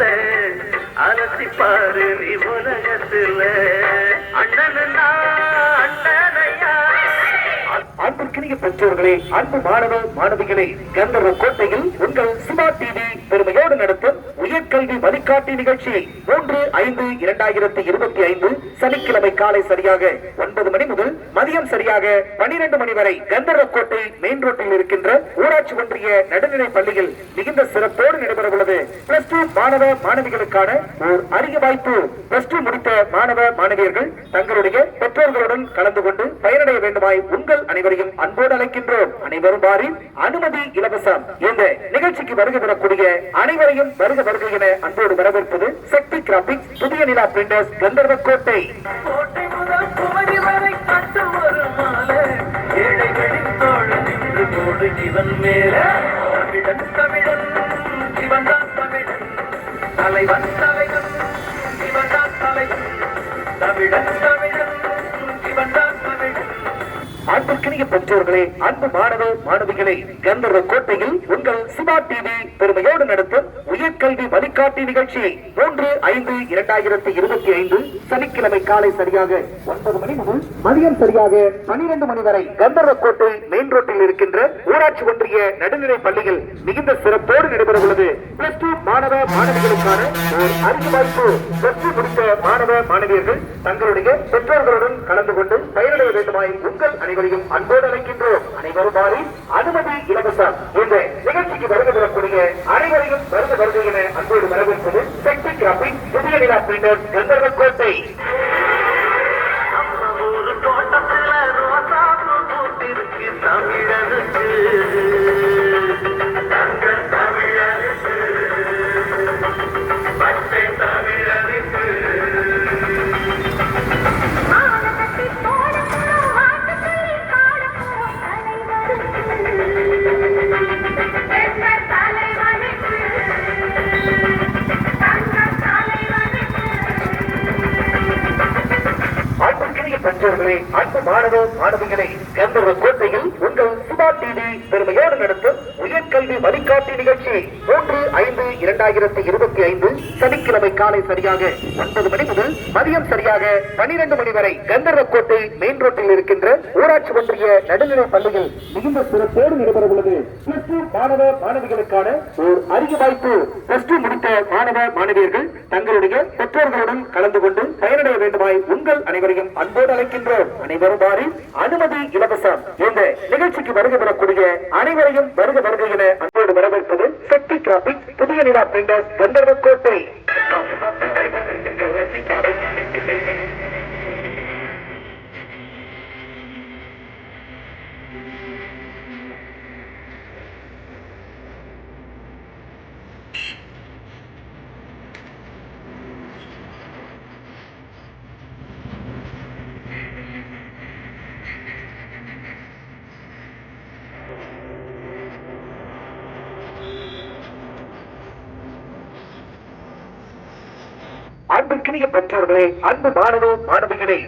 போல அலசி பாரு நீ உலகத்துல. அண்ணனா அண்ணனையா. அன்பிற்கினிய பெற்றோர்களே அன்பு மாணவ மாணவிகளே கந்தர்வ கோட்டையில் உங்கள் சுமா டிவி பெருமையோடு நடத்தும் உயர்கல்வி வழிகாட்டி நிகழ்ச்சியை மூன்று ஐந்து இரண்டாயிரத்தி இருபத்தி ஐந்து சனிக்கிழமை காலை சரியாக ஒன்பது மணி முதல் மதியம் சரியாக பனிரெண்டு மணி வரை கந்தர்வ கோட்டை மெயின் ரோட்டில் இருக்கின்ற ஊராட்சி ஒன்றிய நடுநிலை பள்ளியில் மிகுந்த சிறப்போடு நடைபெறவுள்ள பிளஸ் டூ மாணவ மாணவிகளுக்கான ஓர் அரிய வாய்ப்பு பிளஸ் டூ முடித்த மாணவ மாணவியர்கள் தங்களுடைய பெற்றோர்களுடன் கலந்து கொண்டு பயனடைய வேண்டுமாய் உங்கள் அனைவரையும் அன்போடு அழைக்கின்றோம். அனைவரும் வாரி அனுமதி இலவசம். இந்த நிகழ்ச்சிக்கு வருகை பெறக்கூடிய அனைவரையும் வருக வருகை என அன்போடு வரவேற்பது சக்தி கிராபிக்ஸ் புதிய நிலா பிரிண்டர்ஸ் கந்தர்வ கோட்டை கோட்டை முதல் ஏழைகளின் தோழன் என்று போடு இவன் மேலே. தலைவன் தலைவன் தலைவன் தமிழன் தமிழன் தமிழன் அன்பிற்கினிய பெற்றோர்களே அன்பு மாணவ மாணவிகளே கந்தர்வ கோட்டையில் உங்கள் சுபா டிவி பெருமையோடு நடத்தும் உயர்கல்வி வழிகாட்டி நிகழ்ச்சி மூன்று ஐந்து இரண்டாயிரத்தி இருபத்தி ஐந்து சனிக்கிழமை காலை சரியாக ஒன்பது மணி முதல் மதியம் சரியாக பனிரெண்டு மணி வரை கந்தர்வ கோட்டை மெயின் ரோட்டில் இருக்கின்ற ஊராட்சி ஒன்றிய நடுநிலை பள்ளியில் மிகுந்த சிறப்போடு நடைபெறவுள்ளது. பிளஸ் டூ மாணவ மாணவிகளுக்கான ஓர் வாய்ப்பு. பிளஸ் டூ முடித்த மாணவ மாணவியர்கள் தங்களுடைய பெற்றோர்களுடன் கலந்து கொண்டு பயனடைய வேண்டுமாய் உங்கள் அனைவரையும் அன்போடு அழைக்கின்றோம். அனைவரும் மாறி அனுமதி இலவசம். இந்த நிகழ்ச்சிக்கு வருகை பெறக்கூடிய அனைவரையும் வருக வருகை என அன்போடு வரவேற்பது சக்தி கிராபிக் புதிய நிலா பிரிண்டர் கந்தர்வ பூத்திருக்கு தமிழனுக்கு பெற்றோர்களே அன்பு மாணவ மாணவிகளை கந்தர்வ கோட்டையில் உங்கள் சுமா டிவி பெருமையோடு நடத்தும் உயர்கல்வி வழிகாட்டி நிகழ்ச்சி மூன்று இரண்டாயிரத்தி இருபத்தி ஐந்து சனிக்கிழமை காலை சரியாக ஒன்பது மணி முதல் மதியம் சரியாக பனிரெண்டு மணி வரை கந்தர்வ கோட்டை மெயின் ரோட்டில் இருக்கின்ற ஊராட்சி ஒன்றிய நடுநிலை பள்ளியில் மிகுந்த சிறப்போடு நடைபெற உள்ளது. மாணவ மாணவிகளுக்கான ஒரு அரிய வாய்ப்பு. பிளஸ் டூ முடித்த மாணவ மாணவியர்கள் தங்களுடைய பெற்றோர்களுடன் கலந்து கொண்டு பயனடைய வேண்டுமாய் உங்கள் அனைவரையும் அன்போடு அழைக்கின்றோம். அனைவரும் அனுமதி இலவசம். இந்த நிகழ்ச்சிக்கு வருகை பெறக்கூடிய அனைவரையும் வருக வருக என அன்போடு வரவேற்பது சக்தி கிராபிக்ஸ் புதிய நிலா பிரிண்டர்ஸ் கந்தர்வக்கோட்டை. அன்புக்கினிய பெற்றோர்களே அன்பு மாணவ மாணவிகளே.